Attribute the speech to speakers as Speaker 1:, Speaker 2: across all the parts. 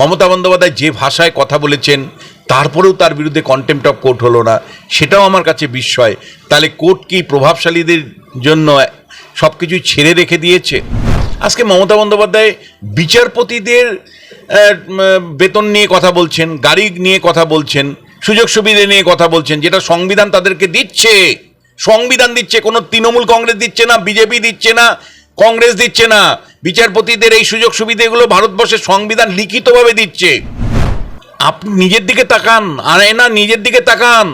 Speaker 1: মমতা বন্দ্যোপাধ্যায় যে ভাষায় কথা বলেছেন, তারপরেও তার বিরুদ্ধে কন্টেম্প অফ কোর্ট হলো না। সেটাও আমার কাছে বিস্ময়। তাহলে কোর্ট কি প্রভাবশালীদের জন্য সব কিছুই ছেড়ে রেখে দিয়েছে? আজকে মমতা বন্দ্যোপাধ্যায় বিচারপতিদের বেতন নিয়ে কথা বলছেন, গাড়ি নিয়ে কথা বলছেন, সুযোগ সুবিধা নিয়ে কথা বলছেন, যেটা সংবিধান তাদেরকে দিচ্ছে। সংবিধান দিচ্ছে, কোনো তৃণমূল কংগ্রেস দিচ্ছে না, বিজেপি দিচ্ছে না, কংগ্রেস দিচ্ছে না। বিচারপতিদের এই সুযোগ সুবিধাগুলো ভারতবর্ষের সংবিধান লিখিতভাবে দিচ্ছে। আপনি নিজের দিকে তাকান, আর না নিজের দিকে তাকান।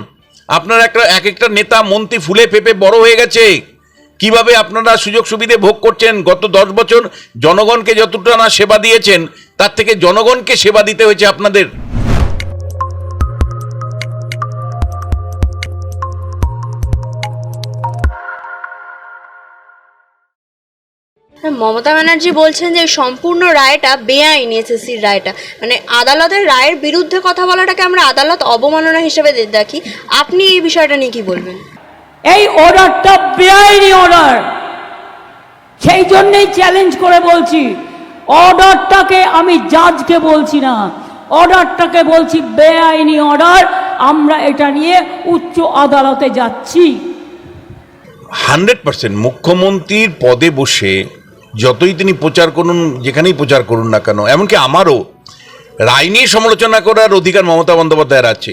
Speaker 1: আপনার একটা এক একটা নেতা মন্ত্রী ফুলে ফেপে বড় হয়ে গেছে। কীভাবে আপনারা সুযোগ সুবিধে ভোগ করছেন? গত দশ বছর জনগণকে যতটা না সেবা দিয়েছেন, তার থেকে জনগণকে সেবা দিতে হয়েছে আপনাদের।
Speaker 2: মমতা ব্যানার্জি বলছেন যে সম্পূর্ণ রায়টা বেআইনি এসএসসির রায়টা। মানে আদালতের রায়ের বিরুদ্ধে কথা বলাটাকে আমরা আদালত অবমাননা হিসেবে দেখি। আপনি এই বিষয়টা নিয়ে কি বলবেন?
Speaker 3: এই অর্ডারটা বেআইনি অর্ডার। সেই জন্যেই চ্যালেঞ্জ করে বলছি অর্ডারটাকে আমি জাজকে বলছি না। অর্ডারটাকে বলছি বেআইনি অর্ডার। আমরা এটা নিয়ে উচ্চ আদালতে যাচ্ছি।
Speaker 1: হান্ড্রেড পার্সেন্ট মুখ্যমন্ত্রীর পদে বসে যতই তিনি প্রচার করুন, যেখানেই প্রচার করুন না কেন, এমনকি আমারও, রায় নিয়ে সমালোচনা করার অধিকার মমতা বন্দ্যোপাধ্যায়ের আছে,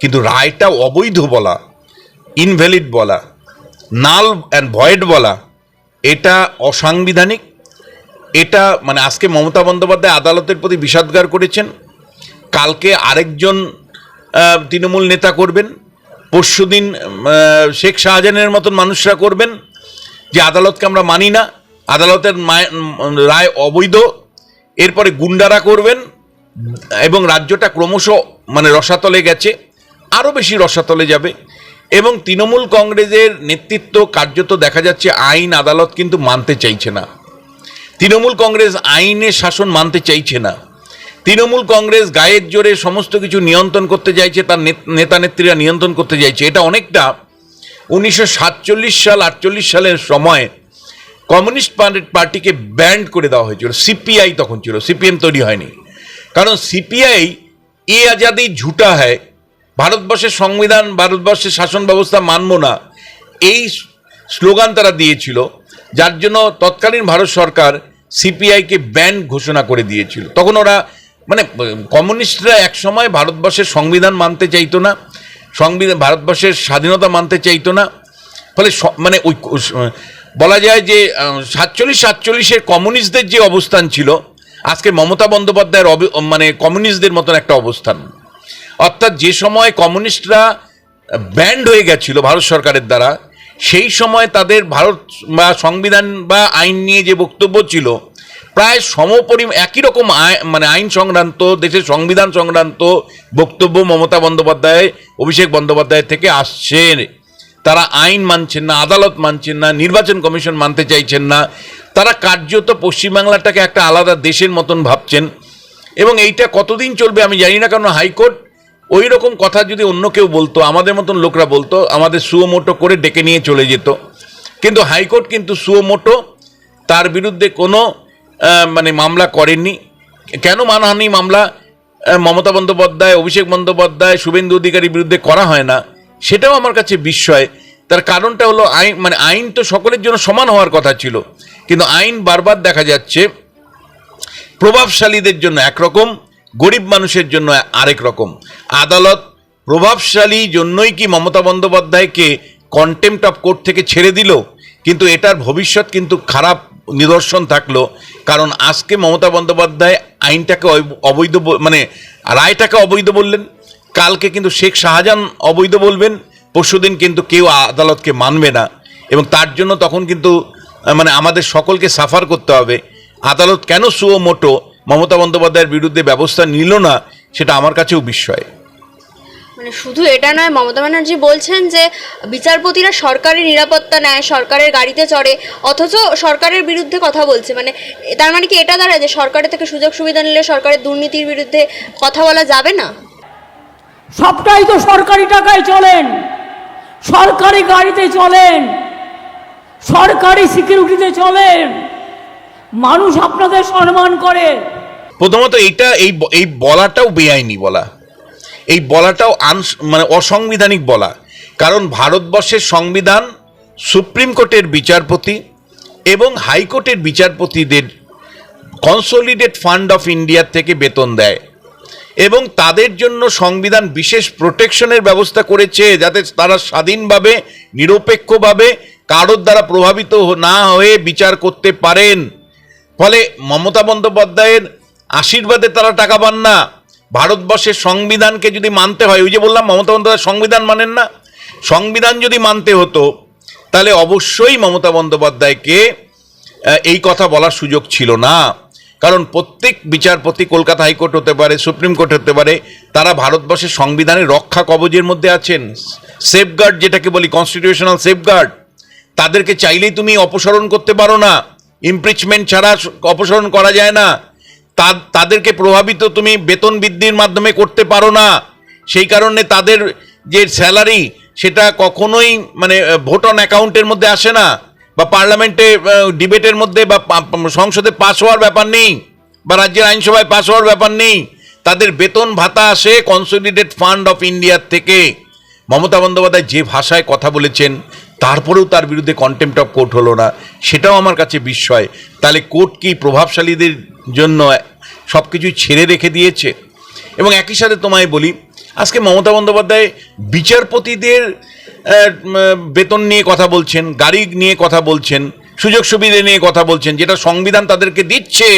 Speaker 1: কিন্তু রায়টা অবৈধ বলা ইনভ্যালিড বলা নাল অ্যান্ড ভয়েড বলা, এটা অসাংবিধানিক, এটা মানে আজকে মমতা বন্দ্যোপাধ্যায় আদালতের প্রতি বিষাদগার করেছেন, কালকে আরেকজন তৃণমূল নেতা করবেন, পরশুদিন শেখ শাহজাহানের মতন মানুষরা করবেন, যে আদালতকে আমরা মানি না আদালতের রায় অবৈধ। এরপরে গুন্ডারা করবেন এবং রাজ্যটা ক্রমশ মানে রসাতলে গেছে আরও বেশি রসাতলে যাবে। এবং তৃণমূল কংগ্রেসের নেতৃত্ব কার্যত দেখা যাচ্ছে আইন আদালত কিন্তু মানতে চাইছে না। তৃণমূল কংগ্রেস আইনের শাসন মানতে চাইছে না। তৃণমূল কংগ্রেস গায়ের জোরে সমস্ত কিছু নিয়ন্ত্রণ করতে চাইছে, তার নেত- নেতা নেত্রীরা নিয়ন্ত্রণ করতে চাইছে। এটা অনেকটা উনিশশো সাতচল্লিশ সাল, আটচল্লিশ সালের সময় কমিউনিস্ট পার্টিকে ব্যান্ড করে দেওয়া হয়েছিল। সিপিআই তখন ছিল। সিপিএম তৈরি হয়নি। কারণ সিপিআই এ আজাদি ঝুটা হয়, ভারতবর্ষের সংবিধান, ভারতবর্ষের শাসন ব্যবস্থা মানব না, এই স্লোগান তারা দিয়েছিল। যার জন্য তৎকালীন ভারত সরকার সিপিআইকে ব্যান ঘোষণা করে দিয়েছিল। তখন ওরা মানে কমিউনিস্টরা একসময় ভারতবর্ষের সংবিধান মানতে চাইতো না, সংবিধান ভারতবর্ষের স্বাধীনতা মানতে চাইতো না। ফলে মানে ওই বলা যায় যে সাতচল্লিশ সাতচল্লিশের কমিউনিস্টদের যে অবস্থান ছিল, আজকে মমতা বন্দ্যোপাধ্যায়ের মানে কমিউনিস্টদের মতন একটা অবস্থান। অর্থাৎ যে সময় কমিউনিস্টরা ব্যান্ড হয়ে গেছিল ভারত সরকারের দ্বারা, সেই সময় তাদের ভারত বা সংবিধান বা আইন নিয়ে যে বক্তব্য ছিল, প্রায় সমপরি একই রকম মানে আইন সংক্রান্ত, দেশের সংবিধান সংক্রান্ত বক্তব্য মমতা বন্দ্যোপাধ্যায়, অভিষেক বন্দ্যোপাধ্যায় থেকে আসছে। তারা আইন মানছেন না, আদালত মানছেন না, নির্বাচন কমিশন মানতে চাইছেন না, তারা কার্যত পশ্চিমবাংলাটাকে একটা আলাদা দেশের মতন ভাবছেন। এবং এইটা কতদিন চলবে আমি জানি না, কারণ হাইকোর্ট ওই রকম কথা যদি অন্য কেউ বলতো, আমাদের মতন লোকরা বলতো, আমাদের সুমোটো করে ডেকে নিয়ে চলে যেত। কিন্তু হাইকোর্ট কিন্তু সুমোটো তার বিরুদ্ধে কোনো মানে মামলা করেননি। কেন মানহানি মামলা মমতা বন্দ্যোপাধ্যায়, অভিষেক বন্দ্যোপাধ্যায়, শুভেন্দু অধিকারীর বিরুদ্ধে করা হয় না? সেটাও আমার কাছে বিস্ময়। তার কারণটা হলো আইন মানে আইন তো সকলের জন্য সমান হওয়ার কথা ছিল। কিন্তু আইন বারবার দেখা যাচ্ছে, প্রভাবশালীদের জন্য একরকম, গরিব মানুষের জন্য আরেক রকম। আদালত প্রভাবশালী জন্যই কি মমতা বন্দ্যোপাধ্যায়কে কন্টেম্পট অফ কোর্ট থেকে ছেড়ে দিল? কিন্তু এটার ভবিষ্যৎ কিন্তু খারাপ নিদর্শন থাকল। কারণ আজকে মমতা বন্দ্যোপাধ্যায় আইনটাকে অব- অবৈধ মানে রায়টাকে অবৈধ বললেন। কালকে কিন্তু শেখ শাহজাহান অবৈধ বলবেন পরশুদিন কিন্তু কেউ আদালতকে মানবে না। এবং তার জন্য তখন কিন্তু মানে আমাদের সকলকে সাফার করতে হবে। আদালত কেন সুও মোটো মমতা বন্দ্যোপাধ্যায়ের বিরুদ্ধে ব্যবস্থা নিল না, সেটা আমার কাছেও বিস্ময়।
Speaker 2: মানে শুধু এটা নয়, মমতা ব্যানার্জি বলছেন যে, বিচারপতিরা সরকারি নিরাপত্তা নেয়, সরকারের গাড়িতে চড়ে, অথচ সরকারের বিরুদ্ধে কথা বলছে। মানে তার মানে কি এটা দাঁড়ায় যে সরকারের থেকে সুযোগ সুবিধা নিলে সরকারের দুর্নীতির বিরুদ্ধে কথা বলা যাবে না?
Speaker 3: সবটাই তো সরকারি টাকায় চলেন। সরকারি গাড়িতে চলেন। সরকারি সিকিউরিটিতে চলেন। মানুষ আপনাদের সম্মান করে।
Speaker 1: প্রথমত এইটা, এই এই বলাটাও বেআইনি বলা। এই বলাটাও আন মানে অসাংবিধানিক বলা। কারণ ভারতবর্ষের সংবিধান সুপ্রিম কোর্টের বিচারপতি এবং হাইকোর্টের বিচারপতিদের কনসোলিডেট ফান্ড অফ ইন্ডিয়ার থেকে বেতন দেয়। এবং তাদের জন্য সংবিধান বিশেষ প্রোটেকশনের ব্যবস্থা করেছে যাতে তারা স্বাধীনভাবে, নিরপেক্ষভাবে কারোর দ্বারা প্রভাবিত না হয়ে বিচার করতে পারেন। ফলে মমতা বন্দ্যোপাধ্যায়ের আশীর্বাদে তারা টাকা পান না। ভারতবর্ষের সংবিধানকে যদি মানতে হয়, ওই যে বললাম, মমতা বন্দ্যোপাধ্যায় সংবিধান মানেন না। সংবিধান যদি মানতে হতো, তাহলে অবশ্যই মমতা বন্দ্যোপাধ্যায়কে এই কথা বলার সুযোগ ছিল না। কারণ প্রত্যেক বিচারপতি কলকাতা হাইকোর্ট হতে পারে, সুপ্রিম কোর্ট হতে পারে, তারা ভারতবর্ষের সংবিধানের রক্ষা কবজের মধ্যে আছেন। সেফগার্ড যেটাকে বলি কনস্টিটিউশনাল সেফগার্ড তাদেরকে চাইলেই তুমি অপসারণ করতে পারো না। ইমপ্রিচমেন্ট ছাড়া অপসারণ করা যায় না। তাদেরকে প্রভাবিত তুমি বেতন বৃদ্ধির মাধ্যমে করতে পারো না। সেই কারণে তাদের যে স্যালারি সেটা কখনোই মানে ভোট অন অ্যাকাউন্টের মধ্যে আসে না। বা পার্লামেন্টে ডিবেটের মধ্যে বা সংসদে পাস হওয়ার ব্যাপার নেই, বা রাজ্যের আইনসভায় পাস হওয়ার ব্যাপার নেই, তাদের বেতন ভাতা আসে কনসোলিডেট ফান্ড অফ ইন্ডিয়ার থেকে। মমতা বন্দ্যোপাধ্যায় যে ভাষায় কথা বলেছেন, তারপরেও তার বিরুদ্ধে কন্টেম্পট অফ কোর্ট হলো না, সেটাও আমার কাছে বিস্ময়। তাহলে কোর্ট কি প্রভাবশালীদের জন্য সব কিছুই ছেড়ে রেখে দিয়েছে? এবং একই সাথে তোমায় বলি আজকে মমতা বন্দ্যোপাধ্যায় বিচারপতিদের বেতন নিয়ে কথা বলছেন, গাড়ি নিয়ে কথা বলছেন, সুযোগ সুবিধা নিয়ে কথা বলছেন, যেটা সংবিধান তাদেরকে দিচ্ছে।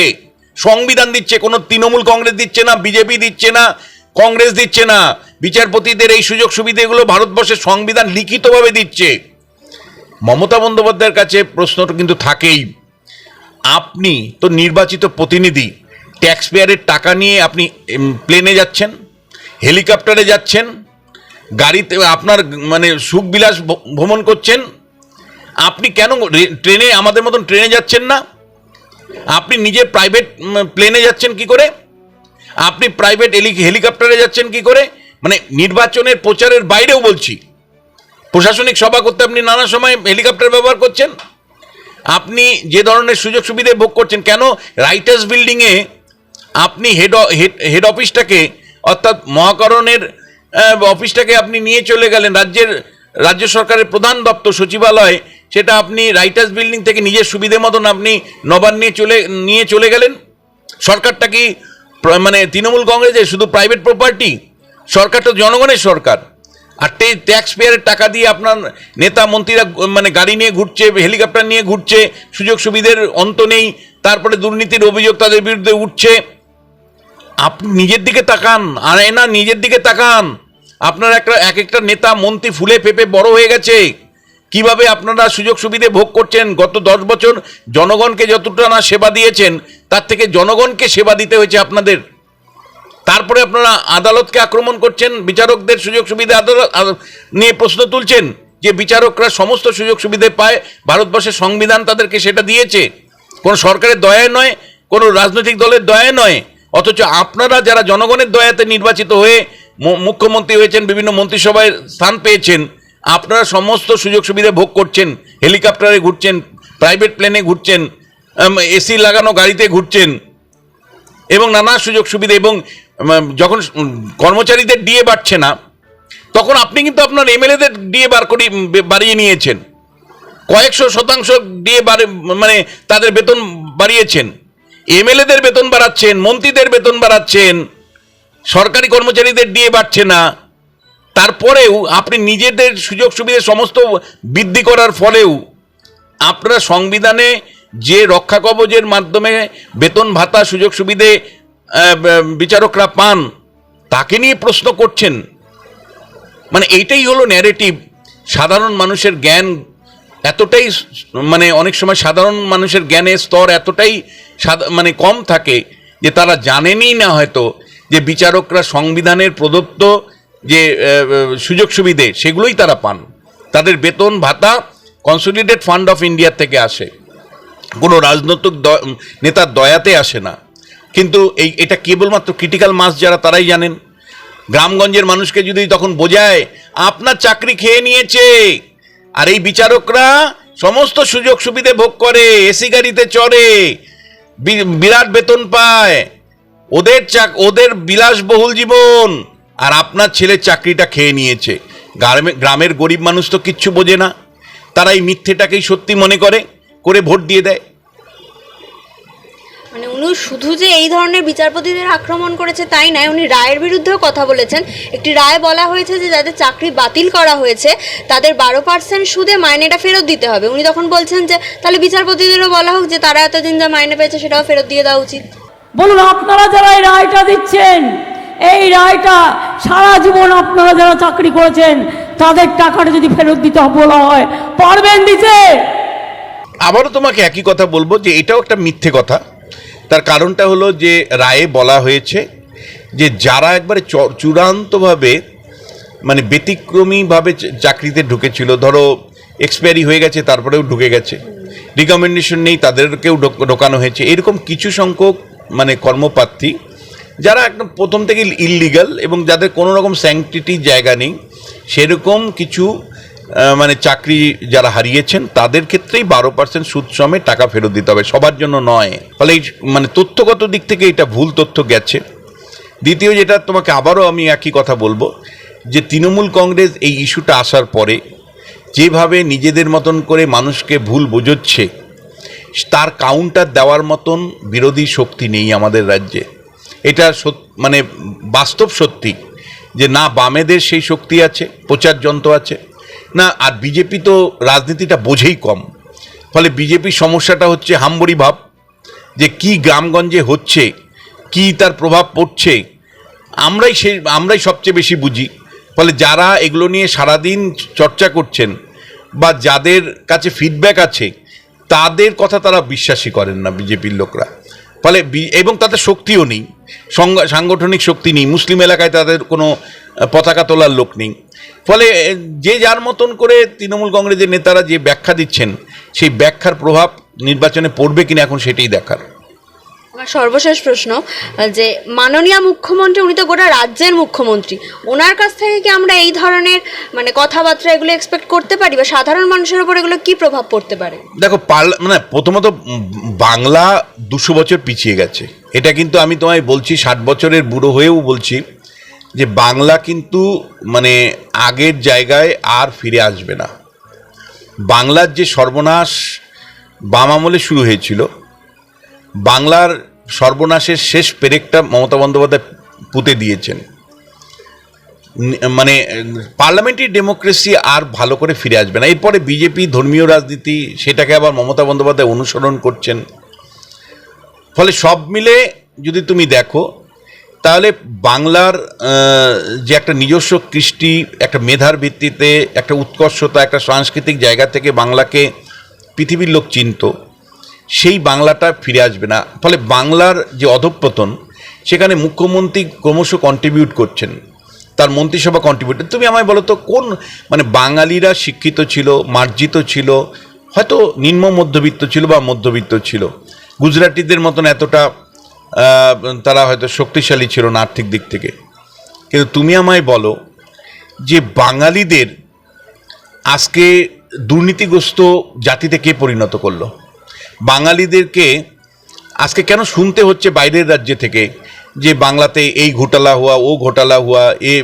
Speaker 1: সংবিধান দিচ্ছে, কোনো তৃণমূল কংগ্রেস দিচ্ছে না, বিজেপি দিচ্ছে না, কংগ্রেস দিচ্ছে না। বিচারপতিদের এই সুযোগ সুবিধাগুলো ভারতবর্ষের সংবিধান লিখিতভাবে দিচ্ছে। মমতা বন্দ্যোপাধ্যায়ের কাছে প্রশ্নটা কিন্তু থাকেই। আপনি তো নির্বাচিত প্রতিনিধি ট্যাক্স পেয়ারের টাকা নিয়ে আপনি প্লেনে যাচ্ছেন। হেলিকপ্টারে যাচ্ছেন, গাড়িতে আপনার মানে সুখবিলাস ভ্রমণ করছেন, আপনি কেন ট্রেনে, আমাদের মতন ট্রেনে যাচ্ছেন না? আপনি নিজে প্রাইভেট প্লেনে যাচ্ছেন কি করে? আপনি প্রাইভেট হেলিকপ্টারে যাচ্ছেন কি করে? মানে নির্বাচনের প্রচারের বাইরেও বলছি। প্রশাসনিক সভা করতে আপনি নানা সময় হেলিকপ্টার ব্যবহার করছেন। আপনি যে ধরনের সুযোগ সুবিধে ভোগ করছেন, কেন? রাইটার্স বিল্ডিংয়ে আপনি হেড হেড অফিসটাকে অর্থাৎ মহাকরণের অফিসটাকে আপনি নিয়ে চলে গেলেন। রাজ্যের, রাজ্য সরকারের প্রধান দপ্তর, সচিবালয়, সেটা আপনি রাইটার্স বিল্ডিং থেকে নিজের সুবিধে মতন আপনি নবান নিয়ে চলে নিয়ে চলে গেলেন। সরকারটা কি মানে তৃণমূল কংগ্রেসের, শুধু প্রাইভেট প্রপার্টি সরকারটা জনগণের সরকার। আর ট্যাক্স পেয়ারের টাকা দিয়ে আপনার নেতা, মন্ত্রীরা মানে গাড়ি নিয়ে ঘুরছে হেলিকপ্টার নিয়ে ঘুরছে সুযোগ সুবিধের অন্ত নেই, তারপরে দুর্নীতির অভিযোগ তাদের বিরুদ্ধে উঠছে। আপনি নিজের দিকে তাকান, আর এ না নিজের দিকে তাকান। আপনার একটা এক একটা নেতা মন্ত্রী ফুলে পেঁপে বড় হয়ে গেছে। কীভাবে আপনারা সুযোগ সুবিধে ভোগ করছেন? গত দশ বছর জনগণকে যতটা না সেবা দিয়েছেন, তার থেকে জনগণকে সেবা দিতে হয়েছে আপনাদের। তারপরে আপনারা আদালতকে আক্রমণ করছেন, বিচারকদের সুযোগ সুবিধা আদালত নিয়ে প্রশ্ন তুলছেন যে বিচারকরা সমস্ত সুযোগ সুবিধে পায়, ভারতবর্ষের সংবিধান তাদেরকে সেটা দিয়েছে। কোনো সরকারের দয়ায় নয়, কোনো রাজনৈতিক দলের দয়ায় নয়। অথচ আপনারা যারা জনগণের দয়াতে নির্বাচিত হয়ে মুখ্যমন্ত্রী হয়েছেন, বিভিন্ন মন্ত্রিসভায় স্থান পেয়েছেন, আপনারা সমস্ত সুযোগ সুবিধা ভোগ করছেন, হেলিকপ্টারে ঘুরছেন, প্রাইভেট প্লেনে ঘুরছেন এসি লাগানো গাড়িতে ঘুরছেন, এবং নানা সুযোগ সুবিধা এবং যখন কর্মচারীদের ডিএ বাড়ছে না, তখন আপনি কিন্তু আপনার এমএলএদের ডিএ বার করি, বাড়িয়ে নিয়েছেন। কয়েকশো শতাংশ ডিএ বাড়ে মানে তাদের বেতন বাড়িয়েছেন। এমএলএদের বেতন বাড়াচ্ছেন, মন্ত্রীদের বেতন বাড়াচ্ছেন, সরকারি কর্মচারীদের ডিএ বাড়ছে না। তারপরেও আপনি নিজেদের সুযোগ সুবিধা সমস্ত বৃদ্ধি করার ফলেও আপনারা সংবিধানে যে রক্ষা কবচের মাধ্যমে বেতন ভাতা সুযোগ সুবিধে বিচারকরা পান, তাকে নিয়ে প্রশ্ন করছেন। মানে এইটাই হলো ন্যারেটিভ সাধারণ মানুষের জ্ঞান এতটাই মানে অনেক সময় সাধারণ মানুষের জ্ঞানের স্তর এতটাই মানে কম থাকে যে তারা জানেনই না হয়তো যে বিচারকরা সংবিধানের প্রদত্ত যে সুযোগ সুবিধে সেগুলোই তারা পান। তাদের বেতন ভাতা কনসোলিডেট ফান্ড অফ ইন্ডিয়া থেকে আসে। কোনো রাজনৈতিক নেতার দয়াতে আসে না। কিন্তু এই, এটা কেবলমাত্র ক্রিটিক্যাল মাস যারা তারাই জানেন। গ্রামগঞ্জের মানুষকে যদি তখন বোঝায়, আপনার চাকরি খেয়ে নিয়েছে, আর এই বিচারকরা সমস্ত সুযোগ সুবিধে ভোগ করে, এসি গাড়িতে চড়ে বিরাট বেতন পায়। ওদের চাক, ওদের বিলাসবহুল জীবন। আর আপনার ছেলে চাকরিটা খেয়ে নিয়েছে। গ্রামে, গ্রামের গরিব মানুষ তো কিচ্ছু বোঝে না। তারা এই মিথ্যেটাকেই সত্যি মনে করে করে ভোট দিয়ে দেয়।
Speaker 2: মানে উনি শুধু যে এই ধরনের বিচারপতিদের আক্রমণ করেছে তাই নয় উনি রায়ের বিরুদ্ধেও কথা বলেছেন। একটি রায় বলা হয়েছে যে যাদের চাকরি বাতিল করা হয়েছে তাদের বারো পার্সেন্ট সুদে মাইনেটা ফেরত দিতে হবে। উনি তখন বলছেন যে তাহলে বিচারপতিদেরও বলা হোক যে তারা এতদিন যা মাইনে পেয়েছে সেটাও ফেরত দিয়ে দেওয়া উচিত।
Speaker 3: বলুন আপনারা যারা এই রায়টা দিচ্ছেন এই রায়টা সারা জীবন আপনারা যারা চাকরি করেছেন তাদের টাকাটা যদি ফেরত দিতে বলা হয় পারবেন দিতে?
Speaker 1: আবারও তোমাকে একই কথা বলব যে এটাও একটা মিথ্যে কথা। তার কারণটা হলো যে রায়ে বলা হয়েছে যে যারা একবারে চূড়ান্তভাবে মানে ব্যতিক্রমীভাবে চাকরিতে ঢুকেছিল, ধরো এক্সপায়ারি হয়ে গেছে, তারপরেও ঢুকে গেছে। রিকমেন্ডেশন নেই, তাদেরকেও ঢোকানো হয়েছে। এরকম কিছু সংখ্যক মানে কর্মপ্রার্থী, যারা একদম প্রথম থেকে ইললিগাল এবং যাদের কোনো রকম স্যাংটিটি জায়গা নেই, সেরকম কিছু মানে চাকরি যারা হারিয়েছেন, তাদের ক্ষেত্রেই বারো পার্সেন্ট সুদ সমে টাকা ফেরত দিতে হবে। সবার জন্য নয়। ফলে মানে তথ্যগত দিক থেকে এটা ভুল তথ্য গেছে। দ্বিতীয় যেটা তোমাকে আবারও আমি একই কথা বলব, যে তৃণমূল কংগ্রেস এই ইস্যুটা আসার পরে যেভাবে নিজেদের মতন করে মানুষকে ভুল বোঝাচ্ছে, তার কাউন্টার দেওয়ার মতন বিরোধী শক্তি নেই আমাদের রাজ্যে। এটা মানে বাস্তব সত্যি যে না বামেদের সেই শক্তি আছে, প্রচার যন্ত্র আছে না, আর বিজেপি তো রাজনীতিটা বোঝেই কম। ফলে বিজেপির সমস্যাটা হচ্ছে হাম্বরি ভাব, যে কি গ্রামগঞ্জে হচ্ছে, কি তার প্রভাব পড়ছে, আমরাই সেই, আমরাই সবচেয়ে বেশি বুঝি। ফলে যারা এগুলো নিয়ে সারাদিন চর্চা করছেন, বা যাদের কাছে ফিডব্যাক আছে, তাদের কথা তারা বিশ্বাসই করেন না বিজেপির লোকরা। ফলে এবং তাদের শক্তিও নেই। সাংগঠনিক শক্তি নেই। মুসলিম এলাকায় তাদের কোনো পতাকা তোলার লোক নেই। ফলে যে যার মতন করে তৃণমূল কংগ্রেসের নেতারা যে ব্যাখ্যা দিচ্ছেন, সেই ব্যাখ্যার প্রভাব নির্বাচনে পড়বে কিনা এখন সেটাই দেখার।
Speaker 2: আমার সর্বশেষ প্রশ্ন যে মাননীয় মুখ্যমন্ত্রী, উনি তো গোটা রাজ্যের মুখ্যমন্ত্রী, ওনার কাছ থেকে কি আমরা এই ধরনের মানে কথাবার্তা এগুলো এক্সপেক্ট করতে পারি বা সাধারণ মানুষের উপর এগুলো কি প্রভাব পড়তে পারে?
Speaker 1: দেখো, পার্লা মানে প্রথমত বাংলা দুশো বছর পিছিয়ে গেছে। এটা কিন্তু আমি তোমায় বলছি, ষাট বছরের বুড়ো হয়েও বলছি, যে বাংলা কিন্তু মানে আগের জায়গায় আর ফিরে আসবে না। বাংলার যে সর্বনাশ বাম আমলে শুরু হয়েছিল বাংলার সর্বনাশের শেষ পেরেকটা মমতা বন্দ্যোপাধ্যায় পুঁতে দিয়েছেন। মানে পার্লামেন্টারি ডেমোক্রেসি আর ভালো করে ফিরে আসবে না। এরপরে বিজেপি, ধর্মীয় রাজনীতি, সেটাকে আবার মমতা বন্দ্যোপাধ্যায় অনুসরণ করছেন। ফলে সব মিলে যদি তুমি দেখো, তাহলে বাংলার যে একটা নিজস্ব কৃষ্টি, একটা মেধার ভিত্তিতে, একটা উৎকর্ষতা, একটা সাংস্কৃতিক জায়গা থেকে বাংলাকে পৃথিবীর লোক চিনত। সেই বাংলাটা ফিরে আসবে না। ফলে বাংলার যে অধঃপতন, সেখানে মুখ্যমন্ত্রী ক্রমশ কন্ট্রিবিউট করছেন। তার মন্ত্রিসভা কন্ট্রিবিউট তুমি আমায় বলো তো, কোন মানে বাঙালিরা শিক্ষিত ছিল, মার্জিত ছিল, হয়তো নিম্ন মধ্যবিত্ত ছিল বা মধ্যবিত্ত ছিল? গুজরাটিদের মতন এতটা তারা হয়তো শক্তিশালী ছিল না আর্থিক দিক থেকে। কিন্তু তুমি আমায় বলো যে বাঙালিদের আজকে দুর্নীতিগ্রস্ত জাতিতে কে পরিণত করল? বাঙালিদেরকে আজকে কেন শুনতে হচ্ছে বাইরের রাজ্য থেকে যে বাংলাতে এই ঘোটালা হওয়া, ও ঘোটালা হওয়া, এ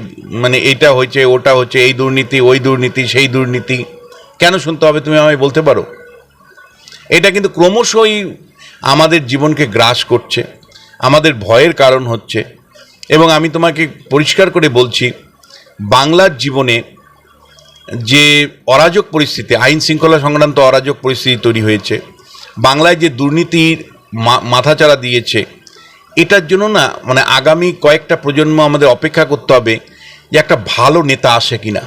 Speaker 1: মানে এটা হয়েছে, ওটা হচ্ছে, এই দুর্নীতি, ওই দুর্নীতি, সেই দুর্নীতি, কেন শুনতে হবে তুমি আমায় বলতে পারো? এটা কিন্তু ক্রমশই আমাদের জীবনকে গ্রাস করছে, আমাদের ভয়ের কারণ হচ্ছে, এবং আমি তোমাকে পরিষ্কার করে বলছি, বাংলার জীবনে যে অরাজক পরিস্থিতি আইন শৃঙ্খলা সংক্রান্ত অরাজক পরিস্থিতি তৈরি হয়েছে বাংলায় যে দুর্নীতির মাথাচাড়া দিয়েছে, এটার জন্য না মানে আগামী কয়েকটা প্রজন্ম আমাদের অপেক্ষা করতে হবে যে একটা ভালো নেতা আসে কিনা।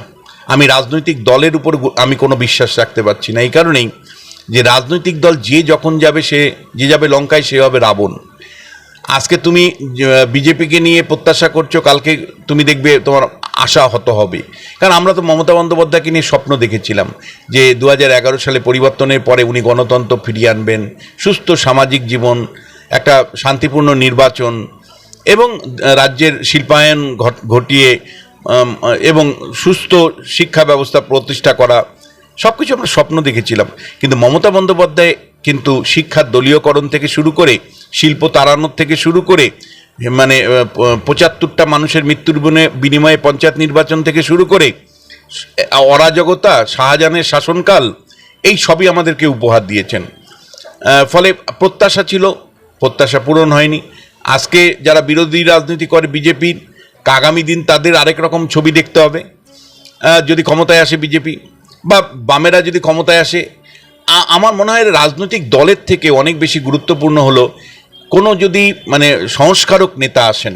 Speaker 1: আমি রাজনৈতিক দলের উপর আমি কোনো বিশ্বাস রাখতে পারছি না। এই কারণেই যে রাজনৈতিক দল যে যখন যাবে, সে, যে যাবে লঙ্কায়, সে হবে রাবণ। আজকে তুমি বিজেপিকে নিয়ে প্রত্যাশা করছ, কালকে তুমি দেখবে তোমার আশা হত হবে। কারণ আমরা তো মমতা বন্দ্যোপাধ্যায়কে নিয়ে স্বপ্ন দেখেছিলাম যে দু হাজার এগারো সালে পরিবর্তনের পরে উনি গণতন্ত্র ফিরিয়ে আনবেন, সুস্থ সামাজিক জীবন, একটা শান্তিপূর্ণ নির্বাচন এবং রাজ্যের শিল্পায়ন ঘটিয়ে এবং সুস্থ শিক্ষা ব্যবস্থা প্রতিষ্ঠা করা সব কিছু আমরা স্বপ্ন দেখেছিলাম। কিন্তু মমতা বন্দ্যোপাধ্যায় কিন্তু শিক্ষার দলীয়করণ থেকে শুরু করে, শিল্প তাড়ানোর থেকে শুরু করে মানে পঁচাত্তরটা মানুষের মৃত্যুর বনে বিনিময়ে পঞ্চায়েত নির্বাচন থেকে শুরু করে অরাজকতা, শাহজাহানের শাসনকাল, এই সবই আমাদেরকে উপহার দিয়েছেন। ফলে প্রত্যাশা ছিল, প্রত্যাশা পূরণ হয়নি। আজকে যারা বিরোধী রাজনীতি করে বিজেপির আগামী দিন তাদের আরেক রকম ছবি দেখতে হবে। যদি ক্ষমতায় আসে বিজেপি, বা বামেরা যদি ক্ষমতায় আসে আমার মনে হয় রাজনৈতিক দলের থেকে অনেক বেশি গুরুত্বপূর্ণ হলো কোনো যদি মানে সংস্কারক নেতা আসেন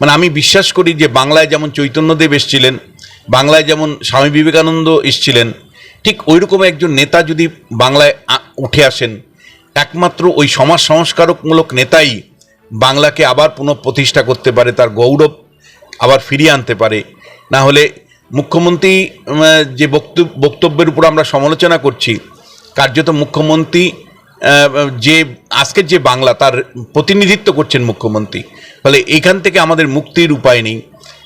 Speaker 1: মানে আমি বিশ্বাস করি যে বাংলায় যেমন চৈতন্যদেব এসছিলেন, বাংলায় যেমন স্বামী বিবেকানন্দ এসছিলেন, ঠিক ওইরকম একজন নেতা যদি বাংলায় উঠে আসেন, একমাত্র ওই সমাজ সংস্কারকমূলক নেতাই বাংলাকে আবার পুনঃপ্রতিষ্ঠা করতে পারে, তার গৌরব আবার ফিরিয়ে আনতে পারে। না হলে মুখ্যমন্ত্রী যে বক্তব্য, বক্তব্যের উপর আমরা সমালোচনা করছি, কার্যত মুখ্যমন্ত্রী যে, আজকের যে বাংলা, তার প্রতিনিধিত্ব করছেন মুখ্যমন্ত্রী। ফলে এখান থেকে আমাদের মুক্তির উপায় নেই।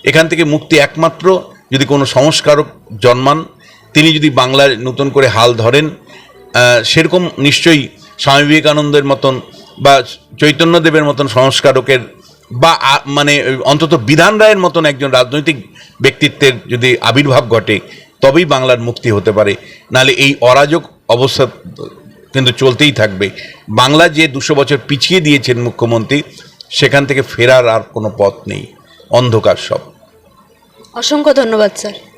Speaker 1: এখান থেকে মুক্তি একমাত্র যদি কোনো সংস্কারক জন্মান, তিনি যদি বাংলার নতুন করে হাল ধরেন সেরকম নিশ্চয়ই স্বামী বিবেকানন্দের মতন বা চৈতন্যদেবের মতন সংস্কারকের বা মানে অন্তত বিধান রায়ের মতন একজন রাজনৈতিক ব্যক্তিত্বের যদি আবির্ভাব ঘটে, তবেই বাংলার মুক্তি হতে পারে। নাহলে এই অরাজক অবস্থা কিন্তু চলতেই থাকবে। বাংলা যে দুশো বছর পিছিয়ে দিয়েছেন মুখ্যমন্ত্রী, সেখান থেকে ফেরার আর কোনো পথ নেই। অন্ধকার সব।
Speaker 2: অসংখ্য ধন্যবাদ, স্যার।